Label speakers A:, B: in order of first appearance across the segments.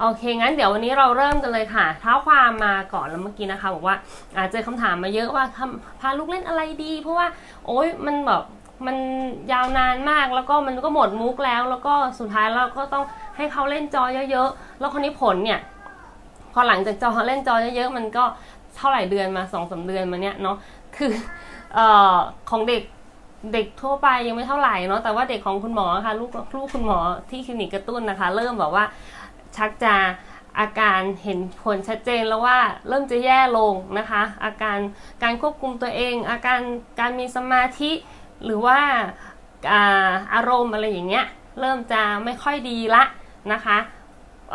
A: โอเคงั้นเดี๋ยววันนี้เราเริ่มกันเลยค่ะ เท้าความมาก่อนแล้วเมื่อกี้นะคะบอกว่าอาจเจอคำถามมาเยอะว่าพาลูกเล่นอะไรดี เพราะว่าโอ๊ยมันแบบมันยาวนานมากแล้วก็มันก็หมดมุกแล้ว แล้วก็สุดท้ายเราก็ต้องให้เขาเล่นจอเยอะๆแล้วคนนี้ผลเนี่ย พอหลังจากจอเล่นจอเยอะๆมันก็เท่าไหร่เดือนมาสองสาเดือนมาเนี้ยเนาะคือเอ่อของเด็กเด็กทั่วไปยังไม่เท่าไหร่เนาะแต่ว่าเด็กของคุณหมอค่ะลูกลูกคุณหมอที่คลินิกกระตุ้นนะคะ เริ่มแบบว่า ชักจะอาการเห็นผลชัดเจนแล้วว่าเริ่มจะแย่ลงนะคะ อาการการควบคุมตัวเอง อาการการมีสมาธิหรือว่าอาอารมณ์อะไรอย่างเงี้ยเริ่มจะไม่ค่อยดีละนะคะเ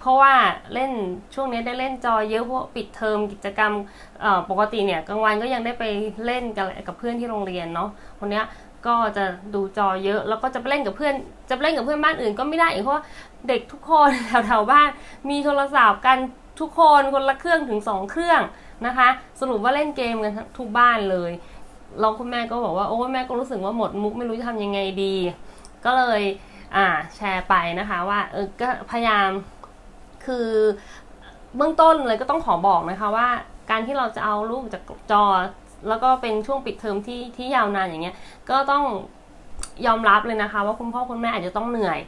A: เพราะว่าเล่นช่วงนี้ได้เล่นจอเยอะเพราะปิดเทอมกิจกรรมปกติเนี่ยกลางวันก็ยังได้ไปเล่นกับกับเพื่อนที่โรงเรียนเนาะคนเนี้ย ก็จะดูจอเยอะ แล้วก็จะไปเล่นกับเพื่อน จะไปเล่นกับเพื่อนบ้านอื่นก็ไม่ได้อีกเพราะเด็กทุกคนแถวๆบ้านมีโทรศัพท์กันทุกคนคนละเครื่องถึงสองเครื่องนะคะ สรุปว่าเล่นเกมกันทุกบ้านเลยแล้วคุณแม่ก็บอกว่าโอ้แม่ก็รู้สึกว่าหมดมุกไม่รู้จะทำยังไงดี ก็เลยอ่าแชร์ไปนะคะว่าเออก็พยายามคือเบื้องต้นเลยก็ต้องขอบอกนะคะว่าการที่เราจะเอารูปจากจอ แล้วก็เป็นช่วงปิดเทอมที่ที่ยาวนานอย่างเงี้ย ก็ต้องยอมรับเลยนะคะ ว่าคุณพ่อคุณแม่อาจจะต้องเหนื่อย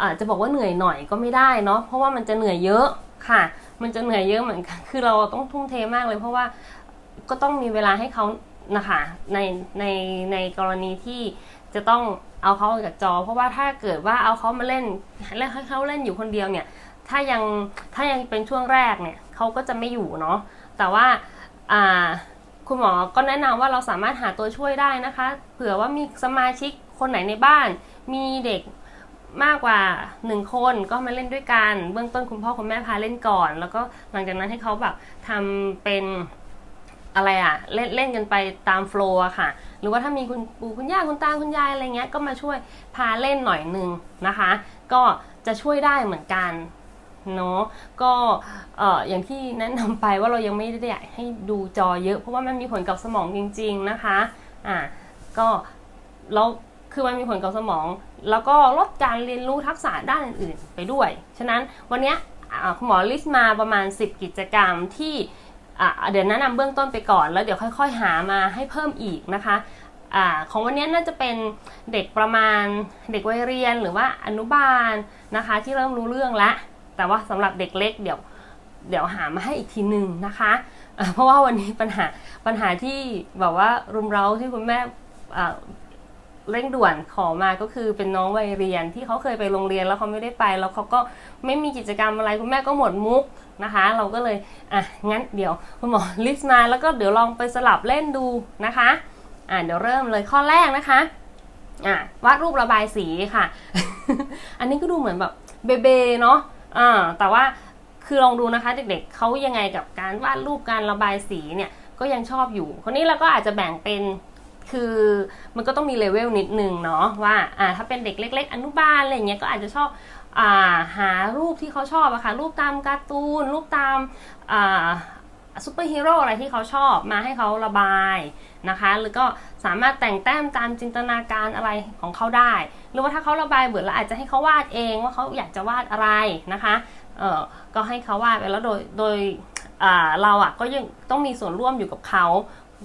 A: อาจจะบอกว่าเหนื่อยหน่อยก็ไม่ได้เนาะเพราะว่ามันจะเหนื่อยเยอะค่ะ มันจะเหนื่อยเยอะเหมือนกันคือเราต้องทุ่มเทมากเลย เพราะว่าก็ต้องมีเวลาให้เขานะคะในในในกรณีที่จะต้องเอาเขาออกจากจอ เพราะว่าถ้าเกิดว่าเอาเขามาเล่นแล้วให้เขาเล่นอยู่คนเดียวเนี่ย ถ้ายังถ้ายังเป็นช่วงแรกเนี่ยเขาก็จะไม่อยู่เนาะแต่ว่าอ่า คุณหมอก็แนะนำว่าเราสามารถหาตัวช่วยได้นะคะ เผื่อว่ามีสมาชิกคนไหนในบ้าน มีเด็กมากกว่าหนึ่งคนก็มาเล่นด้วยกัน เบื้องต้นคุณพ่อคุณแม่พาเล่นก่อน แล้วก็หลังจากนั้นให้เขาแบบทำเป็นอะไรอะเล่นเล่นกันไปตามโฟล์ค่ะ หรือว่าถ้ามีคุณปู่คุณย่าคุณตาคุณยายอะไรเงี้ยก็มาช่วยพาเล่นหน่อยหนึ่งนะคะ ก็จะช่วยได้เหมือนกัน เนาะก็อย่างที่แนะนำไปว่าเรายังไม่ได้อยากให้ดูจอเยอะ เพราะว่ามันมีผลกับสมองจริง ๆนะคะอ่าก็แล้วคือมันมีผลกับสมอง แล้วก็ลดการเรียนรู้ทักษะด้านอื่นๆไปด้วย ฉะนั้นวันนี้คุณหมอลิสต์มาประมาณ 10 กิจกรรมที่เดี๋ยวแนะนำเบื้องต้นไปก่อน แล้วเดี๋ยวค่อย ๆ หามาให้เพิ่มอีกนะคะอของวันนี้น่าจะเป็นเด็กประมาณเด็กวัยเรียนหรือว่าอนุบาลนะคะที่เริ่มรู้เรื่องแล้ว แต่ว่าสำหรับเด็กเล็กเดี๋ยวเดี๋ยวหามาให้อีกทีหนึ่งนะคะ เพราะว่าวันนี้ปัญหาปัญหาที่แบบว่ารุมเร้าที่คุณแม่เร่งด่วนขอมาก็คือเป็นน้องวัยเรียนที่เขาเคยไปโรงเรียนแล้วเขาไม่ได้ไปแล้วเขาก็ไม่มีกิจกรรมอะไรคุณแม่ก็หมดมุกนะคะ เราก็เลยอะงั้นเดี๋ยวคุณหมอลิสต์มาแล้วก็เดี๋ยวลองไปสลับเล่นดูนะคะอะเดี๋ยวเริ่มเลยข้อแรกนะคะอะวาดรูประบายสีค่ะ อันนี้ก็ดูเหมือนแบบเบเบเนาะ อ่าแต่ว่าคือลองดูนะคะ เด็กๆเขายังไงกับการวาดรูปการระบายสีเนี่ยก็ยังชอบอยู่ คนนี้เราก็อาจจะแบ่งเป็นคือมันก็ต้องมีเลเวลนิดนึงเนาะว่าอ่าถ้าเป็นเด็กเล็ก ๆ อนุบาลอะไรเงี้ยก็อาจจะชอบอ่าหารูปที่เขาชอบอะค่ะรูปตามการ์ตูน รูปตามอ่า ซูเปอร์ฮีโร่อะไรที่เขาชอบมาให้เขาระบายนะคะหรือก็สามารถแต่งแต้มตามจินตนาการอะไรของเขาได้ หรือว่าถ้าเขาระบายเบื่อแล้วอาจจะให้เขาวาดเองว่าเขาอยากจะวาดอะไรนะคะเออก็ให้เขาวาดไปแล้วโดยโดยเราอะก็ยังต้องมีส่วนร่วมอยู่กับเขา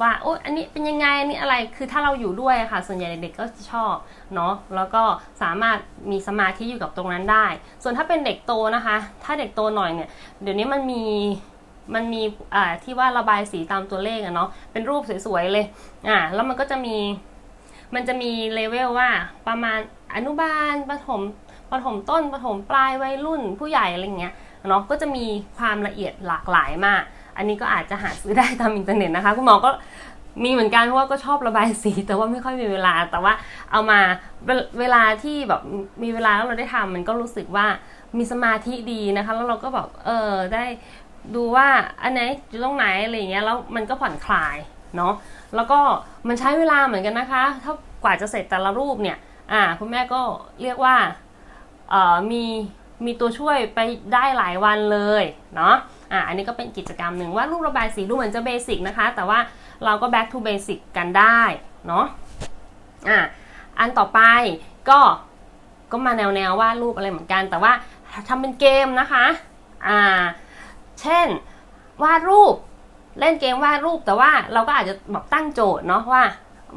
A: ว่าโอ้อันนี้เป็นยังไงอันนี้อะไรคือถ้าเราอยู่ด้วยค่ะ ส่วนใหญ่เด็กๆก็จะชอบเนาะแล้วก็สามารถมีสมาธิอยู่กับตรงนั้นได้ ส่วนถ้าเป็นเด็กโตนะคะ ถ้าเด็กโตหน่อยเนี่ยเดี๋ยวนี้มันมี มันมีอ่าที่ว่าระบายสีตามตัวเลขอะเนาะเป็นรูปสวยๆเลยอ่าแล้วมันก็จะมีมันจะมีเลเวลว่าประมาณอนุบาลประถมประถมต้นประถมปลายวัยรุ่นผู้ใหญ่อะไรเงี้ยเนาะก็จะมีความละเอียดหลากหลายมาก อันนี้ก็อาจจะหาซื้อได้ตามอินเทอร์เน็ตนะคะคุณหมอก็มีเหมือนกันเพราะว่าก็ชอบระบายสี แต่ว่าไม่ค่อยมีเวลา แต่ว่าเอามาเวเวลาที่แบบมีเวลาแล้วเราได้ทำมันก็รู้สึกว่ามีสมาธิดีนะคะ แล้วเราก็แบบเออได้ ดูว่าอันไหนอยู่ตรงไหนอะไรอย่างเงี้ยแล้วมันก็ผ่อนคลายเนาะแล้วก็มันใช้เวลาเหมือนกันนะคะ ถ้ากว่าจะเสร็จแต่ละรูปเนี่ยอ่าคุณแม่ก็เรียกว่าเอ่อมีมีตัวช่วยไปได้หลายวันเลยเนาะอะอันนี้ก็เป็นกิจกรรมหนึ่งว่ารูประบายสีดูเหมือนจะเบสิกนะคะ แต่ว่าเราก็ back to basic กันได้เนาะอะอันต่อไปก็ก็มาแนวแนววาดรูปอะไรเหมือนกัน แต่ว่าทำเป็นเกมนะคะอ่า เช่นวาดรูปเล่นเกมวาดรูปแต่ว่าเราก็อาจจะแบบตั้งโจทย์เนาะว่า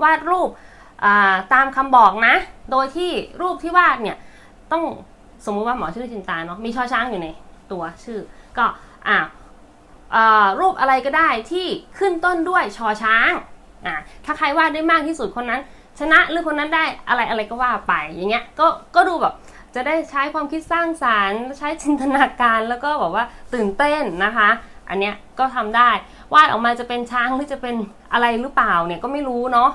A: วาดรูปาตามคำบอกนะ โดยที่รูปที่วาดเนี่ยต้องสมมุติว่าหมอชื่อชินตาเนาะมีช่อช้างอยู่ในตัวชื่อ ก็อ่ารูปอะไรก็ได้ที่ขึ้นต้นด้วยชอช้างอ่าถ้าใครวาดได้มากที่สุดคนนั้น ชนะหรือคนนั้นได้อะไรอะไรก็ว่าไปอย่างเงี้ยก็ก็ดูแบบ จะได้ใช้ความคิดสร้างสารรค์ ใช้จินตนาการแล้วก็แบบว่าตื่นเต้นนะคะ อันเนี้ยก็ทำได้ วาดออกมาจะเป็นช้างหรือจะเป็นอะไรหรือเปล่าเนี่ยก็ไม่รู้เนาะ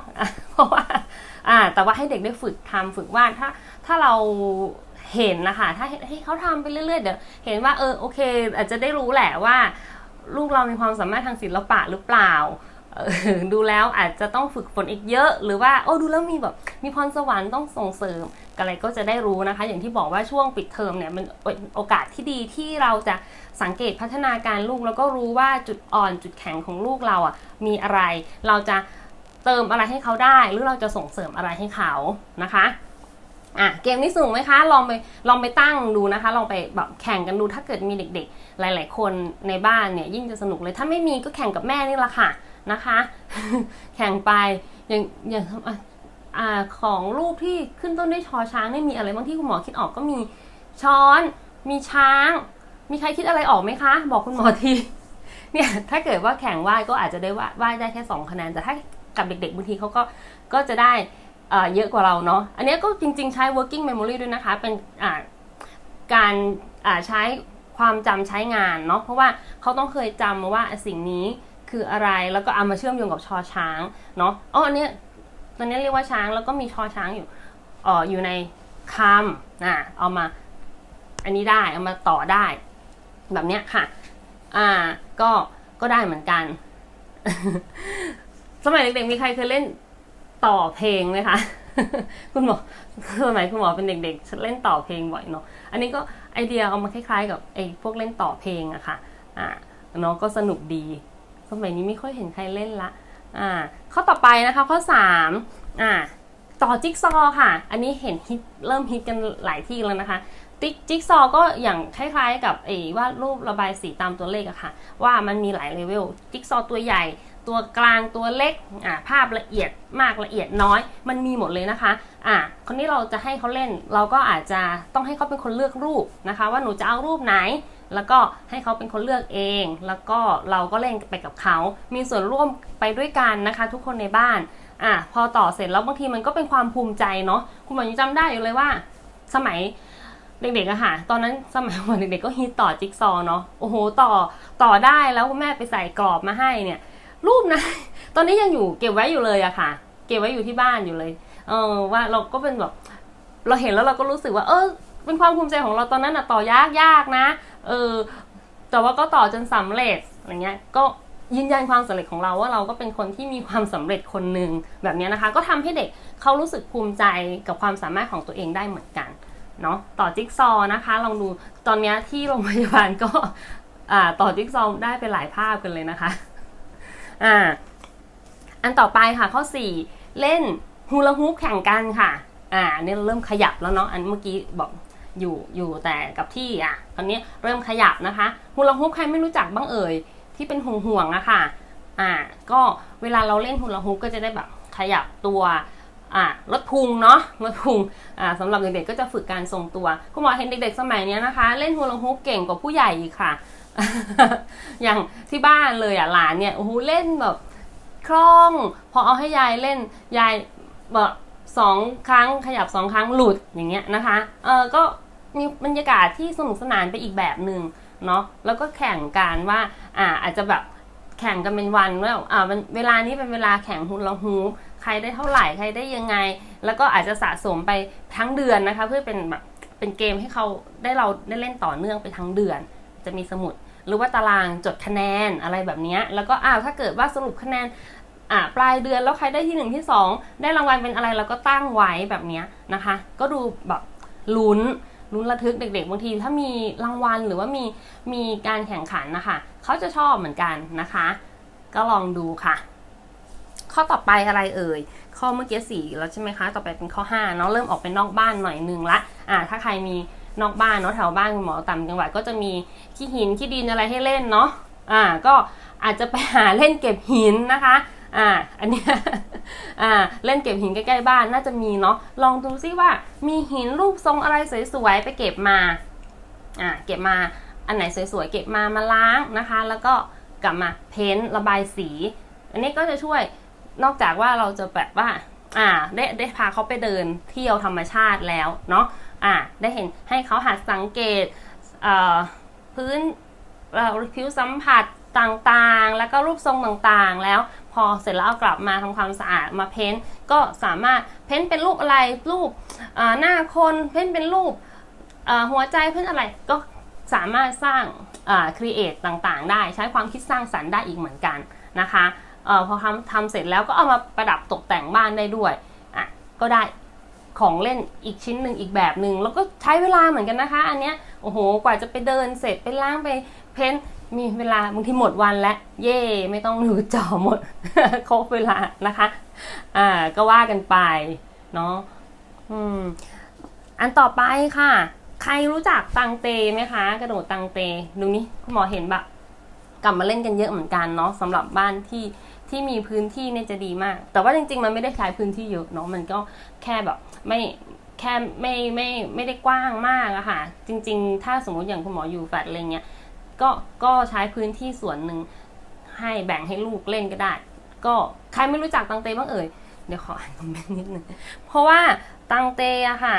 A: เพราะว่าอ่าแต่ว่าให้เด็กได้ฝึกทำฝึกวาดถ้าถ้าเราเห็นนะคะถ้าให้ให้เขาทำไปเรื่อยๆเดี๋ยวเห็นว่าเออโอเค อาจจะได้รู้แหละว่าลูกเรามีความสามารถทางศิลปะหรือเปล่า ดูแล้วอาจจะต้องฝึกฝนอีกเยอะ หรือว่าโอ้ดูแล้วมีแบบมีพรสวรรค์ต้องส่งเสริมอะไรก็จะได้รู้นะคะ อย่างที่บอกว่าช่วงปิดเทอมเนี่ยมันโอกาสที่ดีที่เราจะสังเกตพัฒนาการลูก แล้วก็รู้ว่าจุดอ่อนจุดแข็งของลูกเราอะมีอะไร เราจะเติมอะไรให้เขาได้ หรือเราจะส่งเสริมอะไรให้เขานะคะ อะเกมนี้สนุกไหมคะ ลองไปลองไปตั้งดูนะคะ ลองไปแบบแข่งกันดูถ้าเกิดมีเด็ก ๆ หลาย ๆ คนในบ้านเนี่ยยิ่งจะสนุกเลย ถ้าไม่มีก็แข่งกับแม่นี่แหละค่ะนะคะ แข่งไปอย่างอย่างอ่าของรูปที่ขึ้นต้นด้วยชอช้างเนี่มีอะไรบ้างที่คุณหมอคิดออกก็มีช้อน มีช้าง มีใครคิดอะไรออกไหมคะ บอกคุณหมอทีเนี่ยถ้าเกิดว่าแข่งวาดก็อาจจะได้วาดวาดได้แค่2คะแนนแต่ถ้ากับเด็กๆบางทีเขาก็ก็จะได้ เยอะกว่าเราเนาะอันนี้ก็จริง ๆ ใช้ working memory ด้วยนะคะ เป็นการใช้ความจำใช้งานเนาะเพราะว่าเขาต้องเคยจำมาว่าสิ่งนี้คืออะไรแล้วก็เอามาเชื่อมโยงกับชอช้างเนาะอ๋ออันนี้ตอนนี้เรียกว่าช้างแล้วก็มีชอช้างอยู่เอ่ออยู่ในคำนะเอามาอันนี้ได้เอามาต่อได้ แบบเนี้ยค่ะ อ่าก็ก็ได้เหมือนกัน สมัยเด็กๆมีใครเคยเล่น ต่อเพลงไหมคะ คุณหมอสมัยคุณหมอเป็นเด็กๆเล่นต่อเพลงบ่อยเนาะอันนี้ก็ไอเดียเอามาคล้ายๆ กับไอพวกเล่นต่อเพลงอะค่ะอ่าเนาะก็สนุกดี สมัยนี้ไม่ค่อยเห็นใครเล่นละอ่าข้อต่อไปนะคะข้อสามอ่าต่อจิ๊กซอว์ค่ะ อันนี้เห็นฮิตเริ่มฮิตกันหลายที่แล้วนะคะติ๊กจิ๊กซอว์ก็อย่างคล้ายๆ กับไอ้วาดรูประบายสีตามตัวเลขอะค่ะ ว่ามันมีหลายเลเวลจิ๊กซอว์ตัวใหญ่ ตัวกลางตัวเล็กอ่าภาพละเอียดมากละเอียดน้อย มันมีหมดเลยนะคะอ่าคนนี้เราจะให้เขาเล่น เราก็อาจจะต้องให้เขาเป็นคนเลือกรูปนะคะ ว่าหนูจะเอารูปไหน แล้วก็ให้เขาเป็นคนเลือกเอง แล้วก็เราก็เล่นไปกับเขา มีส่วนร่วมไปด้วยกันนะคะ ทุกคนในบ้านอะพอต่อเสร็จแล้วบางทีมันก็เป็นความภูมิใจเนาะคุณหมอยังจำได้อยู่เลยว่า สมัยเด็กๆอะค่ะ ตอนนั้นสมัยวันเด็กๆก็ฮิตต่อจิ๊กซอว์เนาะ โอ้โห ต่อ ต่อได้แล้วคุณแม่ไปใส่กรอบมาให้เนี่ย รูปนะตอนนี้ยังอยู่เก็บไว้อยู่เลยอะค่ะ เก็บไว้อยู่ที่บ้านอยู่เลย เออว่าเราก็เป็นแบบเราเห็นแล้วเราก็รู้สึกว่า เออ เป็นความภูมิใจของเราตอนนั้นอะต่อยากยากนะ เออ แต่ว่าก็ต่อจนสำเร็จอะไรเงี้ย ก็ยืนยันความสำเร็จของเราว่าเราก็เป็นคนที่มีความสำเร็จคนหนึ่งแบบเนี้ยนะคะ ก็ทำให้เด็กเขารู้สึกภูมิใจกับความสามารถของตัวเองได้เหมือนกันเนาะต่อจิ๊กซอว์นะคะ ลองดูตอนนี้ที่โรงพยาบาลก็ต่อจิ๊กซอว์ได้ไปหลายภาพกันเลยนะคะ อ่า อันต่อไปค่ะข้อ 4 เล่นฮูลาฮูปแข่งกันค่ะ อ่าเนี่ยเริ่มขยับแล้วเนาะ อันเมื่อกี้บอกอยู่อยู่แต่กับที่อะตอนนี้เริ่มขยับนะคะฮูลาฮูปใครไม่รู้จักบ้างเอ่ยที่เป็นห่วงห่วงอะค่ะ อ่า ก็เวลาเราเล่นฮูลาฮูปก็จะได้แบบขยับตัวอ่าลดพุงเนาะลดพุงอ่าสำหรับเด็กๆก็จะฝึกการทรงตัว คุณหมอเห็นเด็กๆสมัยนี้นะคะ เล่นฮูลาฮูปเก่งกว่าผู้ใหญ่อีกค่ะ อย่างที่บ้านเลยอะหลานเนี่ยโอ้โหเล่นแบบคล่อง พอเอาให้ยายเล่นยายแบบสองครั้งขยับสองครั้งหลุดอย่างเงี้ยนะคะเออก็มีบรรยากาศที่สนุกสนานไปอีกแบบหนึ่งเนาะแล้วก็แข่งกันว่าอ่าอาจจะแบบแข่งกันเป็นวันว่าอ่ามันเวลานี้เป็นเวลาแข่งฮูลาฮูปใครได้เท่าไหร่ใครได้ยังไง แล้วก็อาจจะสะสมไปทั้งเดือนนะคะ เพื่อเป็นแบบเป็นเกมให้เขาได้เราได้เล่นต่อเนื่องไปทั้งเดือน จะมีสมุด หรือว่าตารางจดคะแนนอะไรแบบนี้แล้วก็อ้าวถ้าเกิดว่าสรุปคะแนนอ่าปลายเดือนแล้วใครได้ที่หนึ่งที่สองได้รางวัลเป็นอะไรเราก็ตั้งไว้แบบนี้นะคะ ก็ดูแบบลุ้นลุ้นระทึกเด็กๆบางทีถ้ามีรางวัลหรือว่ามีมีการแข่งขันนะคะเขาจะชอบเหมือนกันนะคะ ก็ลองดูค่ะ ข้อต่อไปอะไรเอ่ยข้อเมื่อกี้สี่แล้วใช่ไหมคะ ต่อไปเป็นข้อ5เนาะเริ่มออกไปนอกบ้านหน่อยนึงละอ่าถ้าใครมี นอกบ้านเนาะแถวบ้านคุณหมอต่างจังหวัดก็จะมีขี้หินขี้ดินอะไรให้เล่นเนาะอ่าก็อาจจะไปหาเล่นเก็บหินนะคะอ่าอันนี้อ่าเล่นเก็บหินใกล้ๆบ้านน่าจะมีเนาะลองดูซิว่ามีหินรูปทรงอะไรสวยๆไปเก็บมาอ่าเก็บมาอันไหนสวยๆเก็บมามาล้างนะคะ แล้วก็กลับมาเพ้นท์ระบายสี อันนี้ก็จะช่วยนอกจากว่าเราจะแบบว่าอ่าได้ได้พาเขาไปเดินเที่ยวธรรมชาติแล้วเนาะ อ่าได้เห็นให้เขาหัดสังเกตเพื้นเอ่อผิวสัมผัสต่างๆ แล้วก็รูปทรงต่างๆ แล้วพอเสร็จแล้วเอากลับมาทำความสะอาดมาเพ้นท์ก็สามารถเพ้นท์เป็นรูปอะไรรูปหน้าคนเพ้นท์เป็นรูปหัวใจเพ้นท์อะไรก็สามารถสร้างครีเอทต่างๆ ได้ใช้ความคิดสร้างสรรค์ได้อีกเหมือนกันนะคะออพอทำทำเสร็จแล้วก็เอามาประดับตกแต่งบ้านได้ด้วยอะก็ได้ ของเล่นอีกชิ้นหนึ่งอีกแบบหนึ่งแล้วก็ใช้เวลาเหมือนกันนะคะ อันเนี้ยโอ้โหกว่าจะไปเดินเสร็จไปล้างไปเพ้นมีเวลาบางทีหมดวันแล้ว เย่ไม่ต้องดูจอหมดครบเวลานะคะ อ่าก็ว่ากันไปเนาะอืมอันต่อไปค่ะ ใครรู้จักตังเตไหมคะ กระโดดตังเตดูนี่คุณหมอเห็นแบบกลับมาเล่นกันเยอะเหมือนกันเนาะสำหรับบ้านที่ ที่มีพื้นที่เนี่ยจะดีมาก แต่ว่าจริง ๆ มันไม่ได้ใช้พื้นที่เยอะเนาะมันก็แค่แบบไม่แค่ไม่ไม่ไม่ได้กว้างมากอะค่ะ จริง ๆ ถ้าสมมติอย่างคุณหมออยู่แฟลตอะไรเงี้ยก็ก็ใช้พื้นที่ส่วนหนึ่งให้แบ่งให้ลูกเล่นก็ได้ ก็ใครไม่รู้จักตังเตบ้างเอ่ยเดี๋ยวขออ่านคอมเมนต์นิดนึงเพราะว่าตังเตอะค่ะ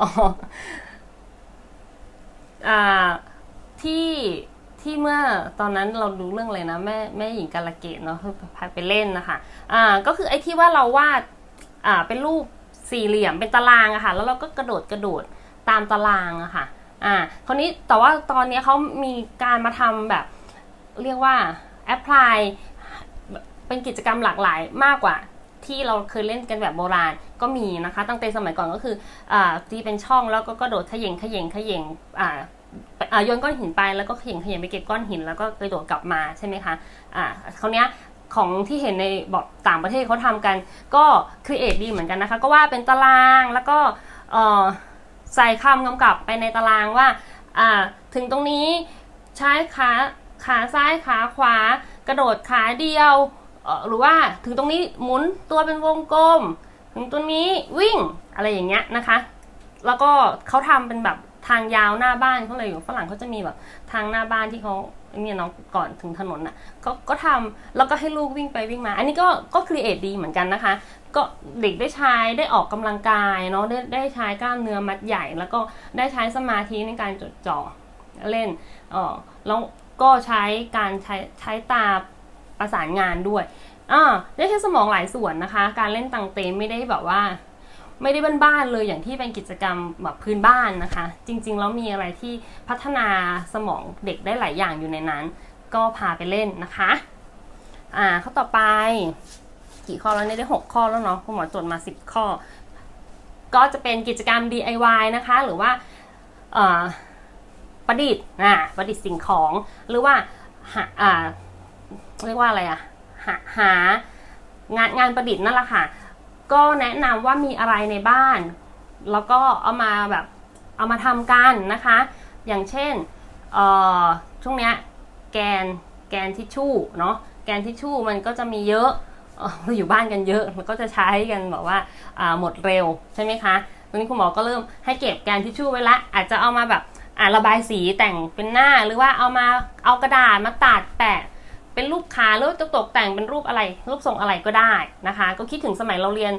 A: อ๋ออ่าที่ ที่เมื่อตอนนั้นเราดูเรื่องอะไรนะแม่แม่หญิงกาลเกตเนาะพาไปเล่นนะคะอ่าก็คือไอ้ที่ว่าเราวาดอ่าเป็นรูปสี่เหลี่ยมเป็นตารางอะค่ะ แล้วเราก็กระโดดกระโดดตามตารางอะค่ะอ่าคราวนี้แต่ว่าตอนนี้เขามีการมาทำแบบ เรียกว่าแอพพลายเป็นกิจกรรมหลากหลายมากกว่าที่เราเคยเล่นกันแบบโบราณก็มีนะคะ ตั้งแต่สมัยก่อนก็คืออ่าที่เป็นช่องแล้วก็กระโดดเขย่งเขย่งเขย่ง อ่าโยนก้อนหินไปแล้วก็เขย่งเขย่งไปเก็บก้อนหินแล้วก็กระโดดกลับมาใช่ไหมคะอ่าคราวเนี้ยของที่เห็นในบอกต่างประเทศเขาทำกัน ก็ครีเอทดีเหมือนกันนะคะ ก็ว่าเป็นตารางแล้วก็ใส่คำกำกับไปในตารางว่าอ่าถึงตรงนี้ใช้ขาขาซ้ายขาขวา กระโดดขาเดียว หรือว่าถึงตรงนี้หมุนตัวเป็นวงกลม ถึงตรงนี้วิ่งอะไรอย่างเงี้ยนะคะ แล้วก็เขาทำเป็นแบบ ทางยาวหน้าบ้านเขาเลยอยู่ฝรั่งเขาจะมีแบบทางหน้าบ้านที่เขาเนี่ยเนาะก่อนถึงถนนอะก็ก็ทำแล้วก็ให้ลูกวิ่งไปวิ่งมา อันนี้ก็ก็ครีเอทดีเหมือนกันนะคะ ก็เด็กได้ใช้ได้ออกกำลังกายเนาะได้ได้ใช้กล้ามเนื้อมัดใหญ่ แล้วก็ได้ใช้สมาธิในการจดจ่อเล่นเออแล้วก็ใช้การใช้ใช้ตาประสานงานด้วยอ่าได้ใช้สมองหลายส่วนนะคะ การเล่นตังเตไม่ได้แบบว่า ไม่ได้บ้านๆเลยอย่างที่เป็นกิจกรรมแบบพื้นบ้านนะคะ จริงๆแล้วมีอะไรที่พัฒนาสมองเด็กได้หลายอย่างอยู่ในนั้น ก็พาไปเล่นนะคะอ่าข้อต่อไป กี่ข้อแล้วเนี่ยได้หกข้อแล้วเนาะคุณหมอจดมาสิบข้อ ก็จะเป็นกิจกรรม DIY นะคะ หรือว่าประดิษฐ์อ่าประดิษฐ์สิ่งของหรือว่าหาอ่าเรียกว่าอะไรอะหาหางานงานประดิษฐ์นั่นแหละค่ะ ก็แนะนำว่ามีอะไรในบ้าน แล้วก็เอามาแบบเอามาทำกันนะคะ อย่างเช่นช่วงเนี้ยแกนแกนทิชชู่เนาะแกนทิชชู่มันก็จะมีเยอะเราอยู่บ้านกันเยอะมันก็จะใช้กันแบบว่าอ่าหมดเร็วใช่ไหมคะตอนนี้คุณหมอก็เริ่มให้เก็บแกนทิชชู่ไว้ละอาจจะเอามาแบบอ่าระบายสีแต่งเป็นหน้าหรือว่าเอามาเอากระดาษมาตัดแปะ เป็นรูปขาหรือจะตกแต่งเป็นรูปอะไร รูปทรงอะไรก็ได้นะคะ ก็คิดถึงสมัยเราเรียน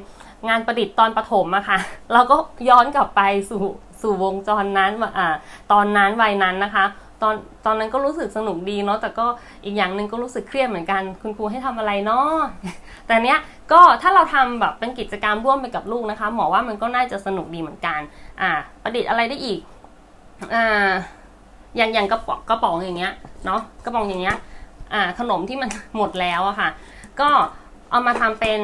A: งานประดิษฐ์ตอนประถมอะค่ะ เราก็ย้อนกลับไปสู่สู่วงจรนั้นว่าอ่าตอนนั้นวัยนั้นนะคะ ตอนตอนนั้นก็รู้สึกสนุกดีเนาะแต่ก็อีกอย่างหนึ่งก็รู้สึกเครียดเหมือนกัน คุณครูให้ทำอะไรเนาะแต่เนี้ยก็ถ้าเราทำแบบเป็นกิจกรรมร่วมไปกับลูกนะคะ หมอว่ามันก็น่าจะสนุกดีเหมือนกันอ่าประดิษฐ์อะไรได้อีกอ่าอย่างอย่างกระป๋องกระป๋องอย่างเงี้ยเนาะกระป๋องอย่างเงี้ย ขนมที่มันหมดแล้วอะค่ะ ก็เอามาทำเป็น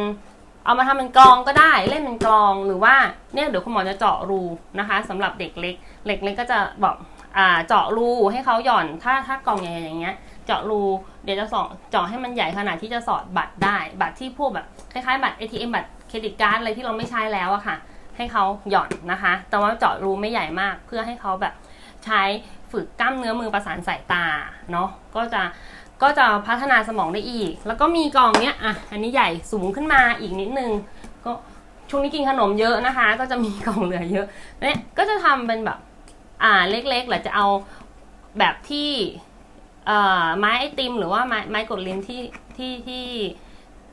A: เอามาทำเป็นกลองก็ได้เล่นเป็นกลองหรือว่าเนี่ยเดี๋ยวคุณหมอจะเจาะรูนะคะสำหรับเด็กเล็กเด็กเล็กก็จะบอกอ่าเจาะรูให้เขาหย่อนถ้าถ้ากล่องใหญ่ๆอย่างเงี้ย เจาะรูเดี๋ยวจะสอดเจาะให้มันใหญ่ขนาดที่จะสอดบัตรได้ บัตรที่พวกแบบคล้ายๆบัตร ATM บัตรเครดิตการ์ดอะไรที่เราไม่ใช้แล้วอะค่ะ ให้เขาหย่อนนะคะ แต่ว่าเจาะรูไม่ใหญ่มากเพื่อให้เขาแบบใช้ฝึกกล้ามเนื้อมือประสานสายตาเนาะก็จะ ก็จะพัฒนาสมองได้อีก แล้วก็มีกล่องเนี้ยอะอันนี้ใหญ่สูงขึ้นมาอีกนิดนึง ก็ช่วงนี้กินขนมเยอะนะคะ ก็จะมีกล่องเหลือเยอะเนี่ยก็จะทำเป็นแบบอ่าเล็กๆหรือจะเอาแบบที่เอ่อไม้ไอติมหรือว่าไม้ไม้กดลิ้นที่ที่ที่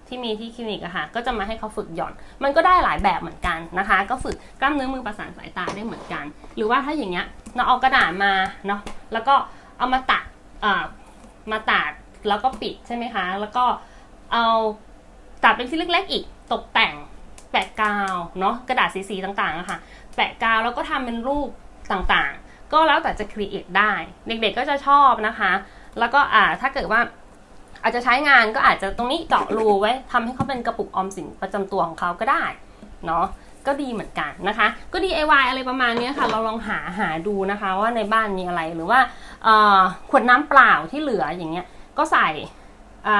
A: ที่มีที่คลินิกอะค่ะ ก็จะมาให้เขาฝึกหย่อน มันก็ได้หลายแบบเหมือนกันนะคะ ก็ฝึกกล้ามเนื้อมือประสานสายตาได้เหมือนกัน หรือว่าถ้าอย่างเงี้ยเราเอากระดาษมาเนาะแล้วก็เอามาตัดเอ่อมาตัด แล้วก็ปิดใช่ไหมคะ แล้วก็เอาตัดเป็นชิ้นเล็กๆอีกตกแต่งแปะกาวเนาะกระดาษสีๆต่างๆอะค่ะแปะกาวแล้วก็ทำเป็นรูปต่างๆ ก็แล้วแต่จะครีเอทได้ เด็กๆก็จะชอบนะคะ แล้วก็อ่าถ้าเกิดว่าอาจจะใช้งานก็อาจจะตรงนี้เจาะรูไว้ทำให้เขาเป็นกระปุกออมสินประจำตัวของเขาก็ได้เนาะก็ดีเหมือนกันนะคะ ก็ DIY อะไรประมาณเนี้ยค่ะ เราลองหาหาดูนะคะว่าในบ้านมีอะไรหรือว่าขวดน้ำเปล่าที่เหลืออย่างเงี้ย ก็ใส่อ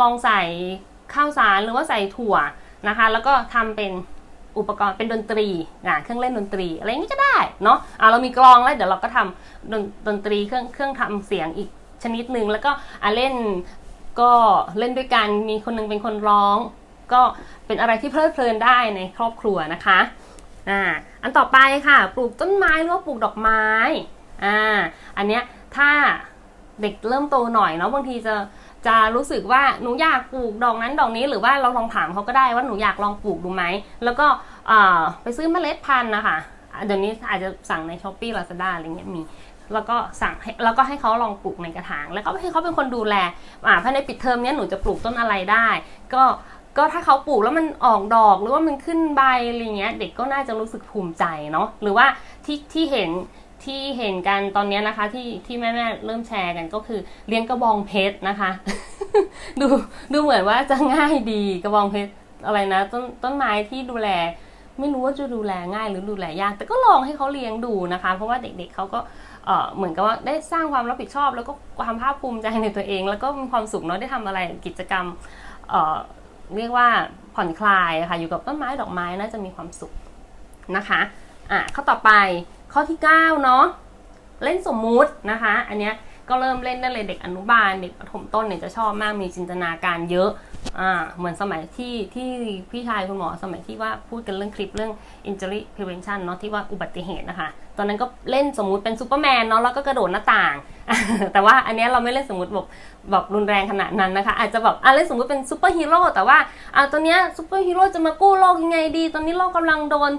A: ลองใส่ข้าวสารหรือว่าใส่ถั่วนะคะ แล้วก็ทำเป็นอุปกรณ์เป็นดนตรีอ่าเครื่องเล่นดนตรีอะไรอย่างนี้ก็ได้เนาะอ่าเรามีกลองแล้วเดี๋ยวเราก็ทำดนดนตรีเครื่องเครื่องทำเสียงอีกชนิดหนึ่งแล้วก็อ่าเล่นก็เล่นด้วยกันมีคนหนึงเป็นคนร้อง ก็เป็นอะไรที่เพลิดเพลินได้ในครอบครัวนะคะอ่าอันต่อไปค่ะ ปลูกต้นไม้หรือว่าปลูกดอกไม้อ่าอันเนี้ยถ้า เด็กเริ่มโตหน่อยเนาะบางทีจะจะรู้สึกว่าหนูอยากปลูกดอกนั้นดอกนี้หรือว่าเราลองถามเขาก็ได้ว่าหนูอยากลองปลูกดูไหมแล้วก็ไปซื้อเมล็ดพันธุ์นะคะเดี๋ยวนี้อาจจะสั่งในช้อปปี้ลาซาด้าอะไรเงี้ยมีแล้วก็สั่งให้แล้วก็ให้เขาลองปลูกในกระถาง แล้วก็ให้เขาเป็นคนดูแลอ่าภายในปิดเทอมเนี้ยหนูจะปลูกต้นอะไรได้ ก็ก็ถ้าเขาปลูกแล้วมันออกดอกหรือว่ามันขึ้นใบอะไรเงี้ย เด็กก็น่าจะรู้สึกภูมิใจเนาะหรือว่าที่ที่เห็น ที่เห็นกันตอนนี้นะคะ ที่ที่แม่แม่ๆเริ่มแชร์กันก็คือเลี้ยงกระบองเพชรนะคะ ดูดูเหมือนว่าจะง่ายดีกระบองเพชรอะไรนะ ต้นต้นไม้ที่ดูแล ไม่รู้ว่าจะดูแลง่ายหรือดูแลยาก แต่ก็ลองให้เขาเลี้ยงดูนะคะ เพราะว่าเด็กๆเขาก็เหมือนกับว่าได้สร้างความรับผิดชอบ แล้วก็ความภาคภูมิใจในตัวเอง แล้วก็มีความสุขเนาะได้ทำอะไรกิจกรรมเอ่อเรียกว่าผ่อนคลายค่ะอยู่กับต้นไม้ดอกไม้น่าจะมีความสุขนะคะอะข้อต่อไป ข้อที่ 9 เนาะเล่นสมมุตินะคะ อันเนี้ยก็เริ่มเล่นได้เลยเด็กอนุบาลเด็กประถมต้นเนี่ยจะชอบมากมีจินตนาการเยอะอ่าเหมือนสมัยที่ที่พี่ชายคุณหมอสมัยที่ว่าพูดกันเรื่องคลิปเรื่อง injury prevention เนาะที่ว่าอุบัติเหตุนะคะ ตอนนั้นก็เล่นสมมุติเป็นซูเปอร์แมนเนาะแล้วก็กระโดดหน้าต่าง แต่ว่าอันนี้เราไม่เล่นสมมติแบบแบบรุนแรงขนาดนั้นนะคะ อาจจะแบบอะเล่นสมมติเป็นซูเปอร์ฮีโร่แต่ว่าอะตอนนี้ซูเปอร์ฮีโร่จะมากู้โลกยังไงดี ตอนนี้โลกกำลังโดน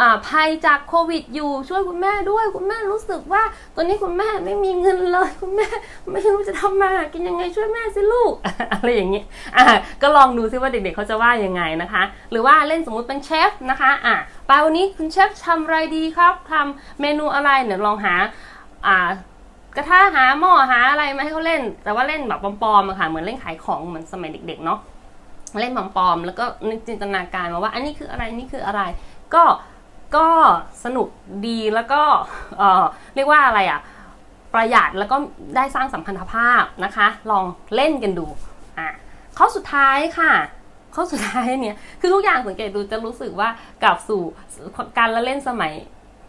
A: อ่าภัยจากโควิดอยู่ช่วยคุณแม่ด้วยคุณแม่รู้สึกว่า ตอนนี้คุณแม่ไม่มีเงินเลยคุณแม่ไม่รู้จะทำมาหากินยังไงช่วยแม่สิลูกอะไรอย่างเงี้ยอะก็ลองดูซิว่าเด็กๆเขาจะว่ายังไงนะคะ หรือว่าเล่นสมมุติเป็นเชฟนะคะอะไปวันนี้คุณเชฟทำอะไรดีครับทำเมนูอะไรเนี่ยลองหาอ่า กระทะหาหม้อหาอะไรมาให้เขาเล่น แต่ว่าเล่นแบบปลอมๆอะค่ะ เหมือนเล่นขายของเหมือนสมัยเด็ก ๆ เนาะเล่นปลอมๆแล้วก็นึกจินตนาการมาว่า อันนี้คืออะไรนี่คืออะไร ก็ก็สนุกดีแล้วก็เออเรียกว่าอะไรอะประหยัดแล้วก็ได้สร้างสัมพันธภาพนะคะ ลองเล่นกันดูอะข้อสุดท้ายค่ะข้อสุดท้ายเนี่ยคือทุกอย่างสังเกตดูจะรู้สึกว่ากลับสู่การละเล่นสมัย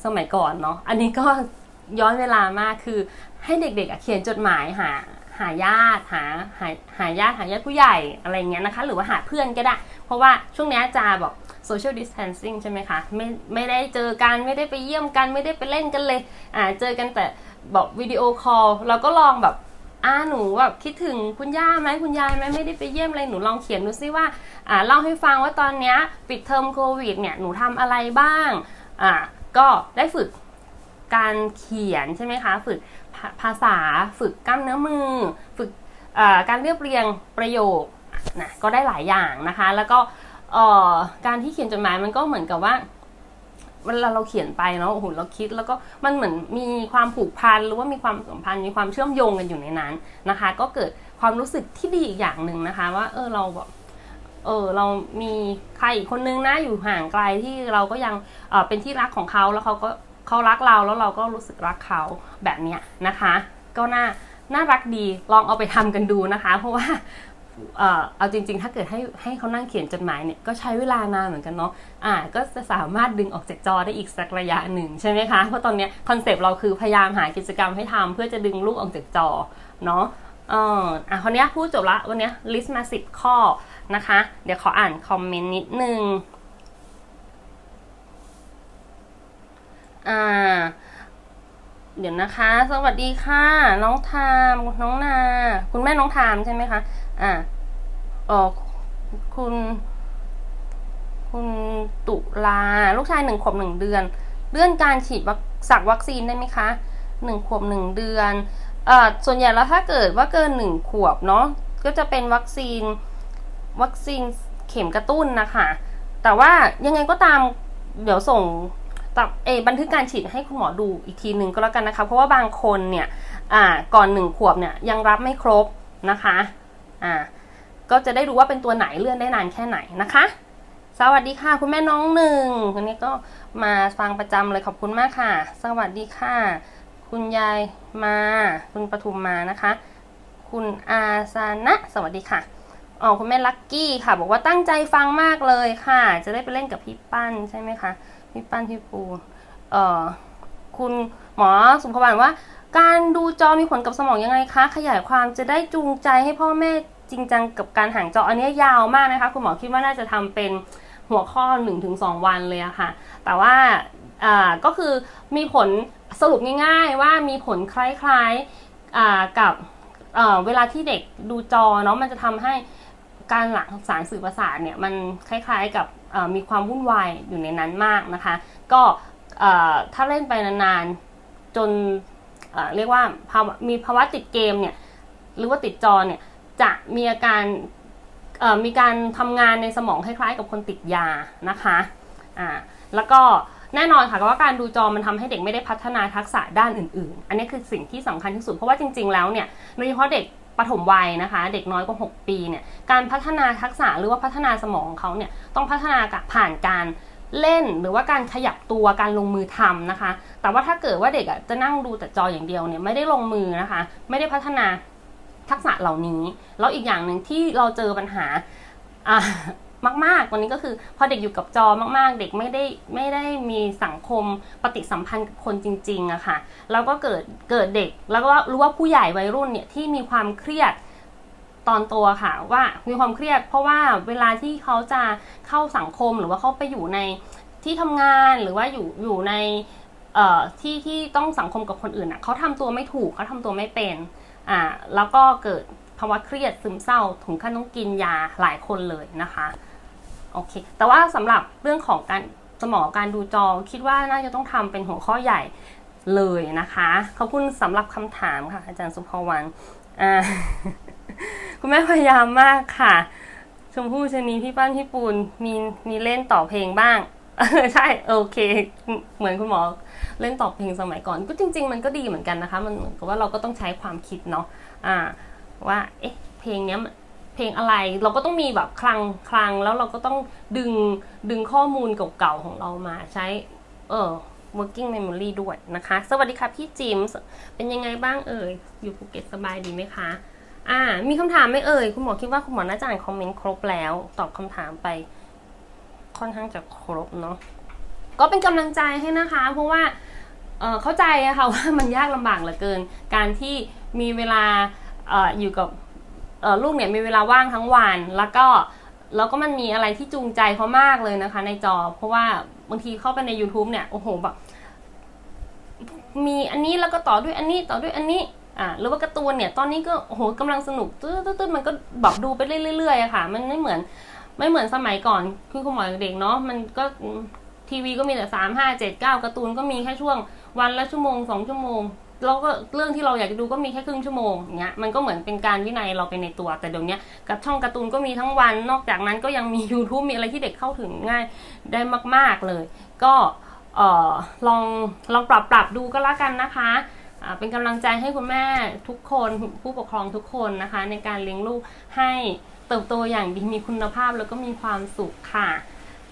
A: สมัยก่อนเนาะอันนี้ก็ย้อนเวลามากคือ ให้เด็กๆเขียนจดหมายหาหาญาติหาหาหาญาติหาญาติผู้ใหญ่อะไรเงี้ยนะคะ หรือว่าหาเพื่อนก็ได้ เพราะว่าช่วงนี้จะแบบ social distancing ใช่ไหมคะ ไม่ไม่ได้เจอกันไม่ได้ไปเยี่ยมกันไม่ได้ไปเล่นกันเลยอ่าเจอกันแต่แบบวิดีโอคอลเราก็ลองแบบอ่าหนูแบบคิดถึงคุณย่าไหมคุณยายไหมไม่ได้ไปเยี่ยมเลยหนูลองเขียนดูซิว่าอ่าเล่าให้ฟังว่าตอนเนี้ยปิดเทอมโควิดเนี่ยหนูทำอะไรบ้างอ่าก็ได้ฝึกการเขียนใช่ไหมคะ ฝึก ภาษาฝึกกล้ามเนื้อมือ ฝึกการเรียบเรียงประโยคนะก็ได้หลายอย่างนะคะ แล้วก็การที่เขียนจดหมายมันก็เหมือนกับว่าเวลาเราเขียนไปเนาะโอ้โหเราคิดแล้วก็มันเหมือนมีความผูกพันหรือว่ามีความสัมพันธ์มีความเชื่อมโยงกันอยู่ในนั้นนะคะ ก็เกิดความรู้สึกที่ดีอีกอย่างหนึ่งนะคะ ว่าเออเราแบบเออเรามีใครอีกคนนึงนะอยู่ห่างไกลที่เราก็ยังเออเป็นที่รักของเขาแล้วเขาก็ เขารักเราแล้วเราก็รู้สึกรักเขาแบบเนี้ยนะคะ ก็น่าน่ารักดีลองเอาไปทำกันดูนะคะ เพราะว่าเอาจริง ๆ ถ้าเกิดให้ให้เขานั่งเขียนจดหมายเนี่ยก็ใช้เวลานานเหมือนกันเนาะอ่าก็จะสามารถดึงออกจากจอได้อีกสักระยะหนึ่งใช่ไหมคะ เพราะตอนเนี้ยคอนเซปต์เราคือพยายามหากิจกรรมให้ทำเพื่อจะดึงลูกออกจากจอเนาะเอออะคนนี้ยพูดจบละวันเนี้ลิสต์มาสิบข้อนะคะ เดี๋ยวขออ่านคอมเมนต์นิดนึง อ่า เดี๋ยวนะคะ สวัสดีค่ะ น้องทามน้องนา คุณแม่น้องทามใช่ไหมคะ อ่าเออคุณ คุณตุลา ลูกชายหนึ่งขวบหนึ่งเดือน เลื่อนการฉีดวัคสักวัคซีนได้ไหมคะหนึ่งขวบหนึ่งเดือนเอ่อส่วนใหญ่แล้วถ้าเกิดว่าเกินหนึ่งขวบเนาะก็จะเป็นวัคซีนวัคซีนเข็มกระตุ้นนะคะ แต่ว่ายังไงก็ตามเดี๋ยวส่ง ตับเอบันทึกการฉีดให้คุณหมอดูอีกทีหนึ่งก็แล้วกันนะคะ เพราะว่าบางคนเนี่ยก่อนหนึ่งขวบเนี่ยยังรับไม่ครบนะคะอ่าก็จะได้รู้ว่าเป็นตัวไหนเลื่อนได้นานแค่ไหนนะคะ สวัสดีค่ะ คุณแม่น้องหนึ่งคนนี้ก็มาฟังประจำเลยขอบคุณมากค่ะ สวัสดีค่ะ คุณยายมา คุณปทุมมานะคะ คุณอาซานะ สวัสดีค่ะ อ๋อคุณแม่ลักกี้ค่ะ บอกว่าตั้งใจฟังมากเลยค่ะ จะได้ไปเล่นกับพี่ปั้นใช่ไหมคะพี่ปั้นพี่ปูเอ่อคุณหมอสุภวรรณว่า การดูจอมีผลกับสมองยังไงคะ ขยายความจะได้จูงใจให้พ่อแม่จริงจังกับการห่างจออันนี้ยาวมากนะคะ คุณหมอคิดว่าน่าจะทำเป็นหัวข้อ 1-2 วันเลยอะค่ะ แต่ว่าอ่าก็คือมีผลสรุปง่ายๆว่ามีผลคล้ายๆอ่ากับเอ่อเวลาที่เด็กดูจอเนาะมันจะทำให้ การหลั่งสารสื่อประสาทเนี่ยมันคล้ายๆกับมีความวุ่นวายอยู่ในนั้นมากนะคะ ก็ถ้าเล่นไปนานๆจนเเรียกว่ามีภาวะติดเกมเนี่ยหรือว่าติดจอเนี่ยจะมีอาการมีการทำงานในสมองคล้ายๆ กับคนติดยานะคะอ่าแล้วก็แน่นอนค่ะว่าการดูจอมันทำให้เด็กไม่ได้พัฒนาทักษะด้านอื่นๆ อันนี้คือสิ่งที่สำคัญที่สุด เพราะว่าจริงๆ แล้วเนี่ยโดยเฉพาะเด็ก ปฐมวัยนะคะ เด็กน้อยกว่า 6 ปีเนี่ยการพัฒนาทักษะหรือว่าพัฒนาสมองของเขาเนี่ยต้องพัฒนากับผ่านการเล่นหรือว่าการขยับตัวการลงมือทำนะคะ แต่ว่าถ้าเกิดว่าเด็กจะนั่งดูแต่จออย่างเดียวเนี่ยไม่ได้ลงมือนะคะ ไม่ได้พัฒนาทักษะเหล่านี้ แล้วอีกอย่างหนึ่งที่เราเจอปัญหา มากๆวันนี้ก็คือพอเด็กอยู่กับจอมากๆ เด็กไม่ได้ไม่ได้มีสังคมปฏิสัมพันธ์กับคนจริงๆอะค่ะแล้วก็เกิดเกิดเด็กแล้วก็รู้ว่าผู้ใหญ่วัยรุ่นเนี่ยที่มีความเครียดตอนตัวค่ะว่ามีความเครียด เพราะว่าเวลาที่เขาจะเข้าสังคมหรือว่าเขาไปอยู่ในที่ทำงานหรือว่าอยู่อยู่ในเอ่อที่ที่ต้องสังคมกับคนอื่นอะเขาทำตัวไม่ถูกเขาทำตัวไม่เป็นอ่าแล้วก็เกิดภาวะเครียดซึมเศร้าถึงขั้นต้องกินยาหลายคนเลยนะคะ โอเค แต่ว่าสำหรับเรื่องของการสมองการดูจอคิดว่าน่าจะต้องทำเป็นหัวข้อใหญ่เลยนะคะ ขอบคุณสำหรับคำถามค่ะ อาจารย์สุภวรรณคุณแม่พยายามมากค่ะ ชมพู่ชนีพี่ป้านพี่ปูนมีมีเล่นต่อเพลงบ้างใช่โอเค เหมือนคุณหมอเล่นต่อเพลงสมัยก่อน ก็จริง ๆ มันก็ดีเหมือนกันนะคะ มันเหมือนกับว่าเราก็ต้องใช้ความคิดเนาะอ่า ว่าเอ๊ะเพลงเนี้ย เพลงอะไร เราก็ต้องมีแบบคลังคลังแล้วเราก็ต้องดึงดึงข้อมูลเก่าๆของเรามาใช้เออ working memory ด้วยนะคะ สวัสดีค่ะพี่จิมเป็นยังไงบ้างเอ่ย อยู่ภูเก็ตสบายดีไหมคะ อ่า มีคำถามไหมเอ่ย คุณหมอคิดว่าคุณหมอน่าจะอ่านคอมเมนต์ครบแล้ว ตอบคำถามไป ค่อนข้างจะครบเนาะ ก็เป็นกำลังใจให้นะคะ เพราะว่าเเข้าใจอะค่ะว่ามันยากลำบากเหลือเกิน การที่มีเวลาออยู่กับ ลูกเนี่ยมีเวลาว่างทั้งวัน แล้วก็แล้วก็มันมีอะไรที่จูงใจเขามากเลยนะคะ ในจอ เพราะว่าบางทีเข้าไปใน YouTube เนี่ยโอ้โหแบบมีอันนี้แล้วก็ต่อด้วยอันนี้ต่อด้วยอันนี้อ่าหรือว่าการ์ตูนเนี่ย ตอนนี้ก็โอ้โหกำลังสนุกตื้อตื้อมันก็แบบดูไปเรื่อยๆอะค่ะ มันไม่เหมือน ไม่เหมือนสมัยก่อนคือคุณหมอเด็กเนาะมันก็ทีวีก็มีแต่สามห้าเจ็ดเก้าการ์ตูนก็มีแค่ช่วงวันละชั่วโมงสองชั่วโมง แล้วก็เรื่องที่เราอยากจะดูก็มีแค่ครึ่งชั่วโมงอย่างเงี้ยมันก็เหมือนเป็นการวินัยเราไปในตัว แต่เดี๋ยวนี้กับช่องการ์ตูนก็มีทั้งวัน นอกจากนั้นก็ยังมี YouTube มีอะไรที่เด็กเข้าถึงง่ายได้มาก ๆเลย ก็ออลองลองปรับปรับดูก็แล้วกันนะคะเป็นกำลังใจให้คุณแม่ทุกคนผู้ปกครองทุกคนนะคะ ในการเลี้ยงลูกให้เติบโตอย่างดีมีคุณภาพแล้วก็มีความสุขค่ะ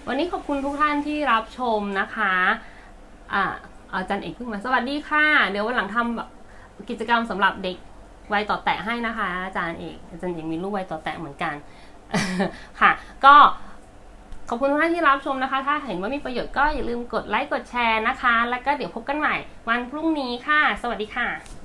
A: วันนี้ขอบคุณทุกท่านที่รับชมนะคะอ่า อาจารย์เอกเพิ่งมาสวัสดีค่ะ เดี๋ยววันหลังทำแบบกิจกรรมสำหรับเด็กวัยต่อแตะให้นะคะ อาจารย์เอกอาจารย์เอกมีลูกวัยต่อแตะเหมือนกันค่ะ ก็ขอบคุณทุกท่านที่รับชมนะคะ ถ้าเห็นว่ามีประโยชน์ก็อย่าลืมกดไลค์กดแชร์นะคะ แล้วก็เดี๋ยวพบกันใหม่ วันพรุ่งนี้ค่ะ สวัสดีค่ะ